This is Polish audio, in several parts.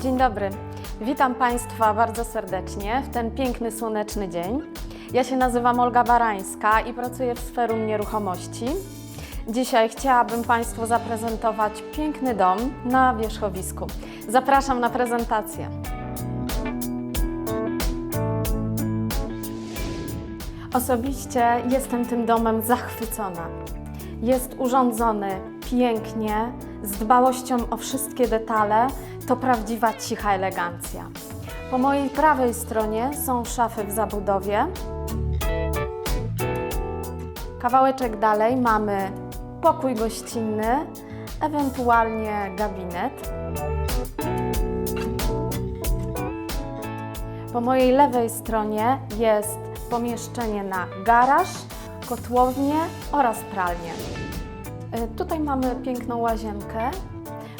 Dzień dobry. Witam Państwa bardzo serdecznie w ten piękny, słoneczny dzień. Ja się nazywam Olga Barańska i pracuję w sferum nieruchomości. Dzisiaj chciałabym Państwu zaprezentować piękny dom na wierzchowisku. Zapraszam na prezentację. Osobiście jestem tym domem zachwycona. Jest urządzony pięknie, z dbałością o wszystkie detale. To prawdziwa cicha elegancja. Po mojej prawej stronie są szafy w zabudowie. Kawałeczek dalej mamy pokój gościnny, ewentualnie gabinet. Po mojej lewej stronie jest pomieszczenie na garaż, kotłownię oraz pralnię. Y, Tutaj mamy piękną łazienkę.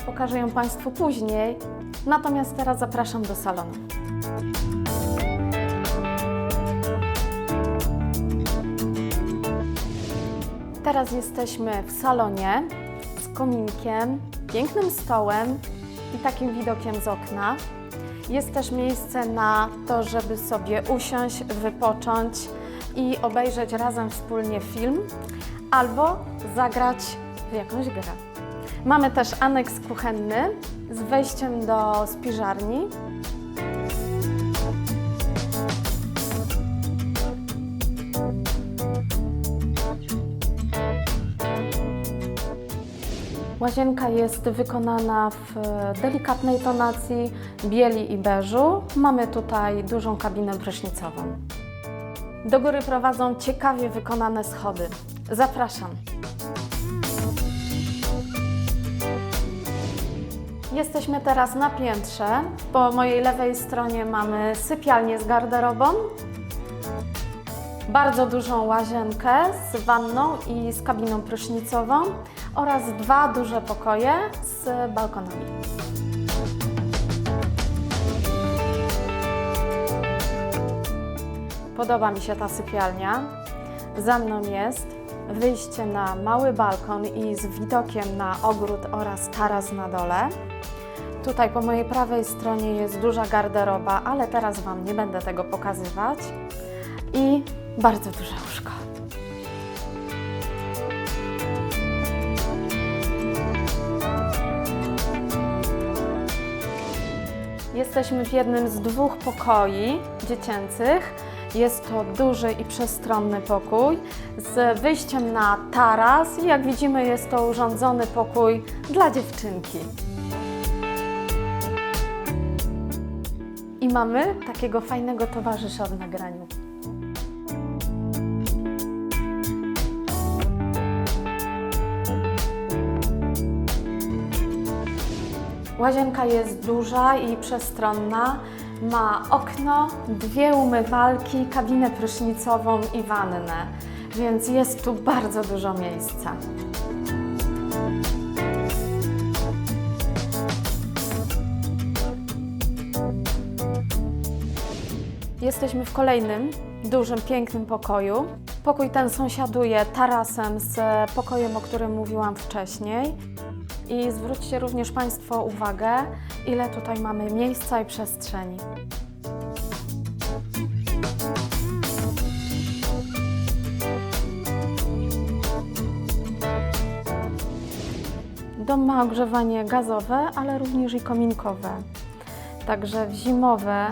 Pokażę ją Państwu później. Natomiast teraz zapraszam do salonu. Teraz jesteśmy w salonie z kominkiem, pięknym stołem i takim widokiem z okna. Jest też miejsce na to, żeby sobie usiąść, wypocząć i obejrzeć razem wspólnie film albo zagrać w jakąś grę. Mamy też aneks kuchenny z wejściem do spiżarni. Łazienka jest wykonana w delikatnej tonacji bieli i beżu. Mamy tutaj dużą kabinę prysznicową. Do góry prowadzą ciekawie wykonane schody. Zapraszam. Jesteśmy teraz na piętrze. Po mojej lewej stronie mamy sypialnię z garderobą, bardzo dużą łazienkę z wanną i z kabiną prysznicową oraz dwa duże pokoje z balkonami. Podoba mi się ta sypialnia. Za mną jest wyjście na mały balkon i z widokiem na ogród oraz taras na dole. Tutaj po mojej prawej stronie jest duża garderoba, ale teraz Wam nie będę tego pokazywać. I bardzo duże łóżko. Jesteśmy w jednym z dwóch pokoi dziecięcych. Jest to duży i przestronny pokój z wyjściem na taras i jak widzimy jest to urządzony pokój dla dziewczynki. I mamy takiego fajnego towarzysza w nagraniu. Łazienka jest duża i przestronna. Ma okno, dwie umywalki, kabinę prysznicową i wannę, więc jest tu bardzo dużo miejsca. Jesteśmy w kolejnym dużym, pięknym pokoju. Pokój ten sąsiaduje tarasem z pokojem, o którym mówiłam wcześniej. I zwróćcie również Państwo uwagę, ile tutaj mamy miejsca i przestrzeni. Dom ma ogrzewanie gazowe, ale również i kominkowe. Także w zimowe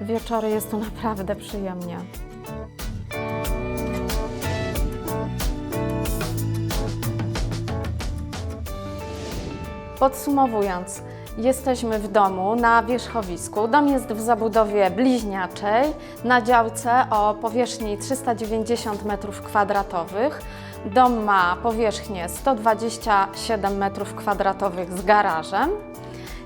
wieczory jest tu naprawdę przyjemnie. Podsumowując, jesteśmy w domu na wierzchowisku. Dom jest w zabudowie bliźniaczej na działce o powierzchni 390 m2. Dom ma powierzchnię 127 m2 z garażem.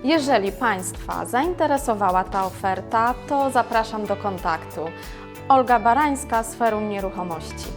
Jeżeli Państwa zainteresowała ta oferta, to zapraszam do kontaktu. Olga Barańska z Nieruchomości.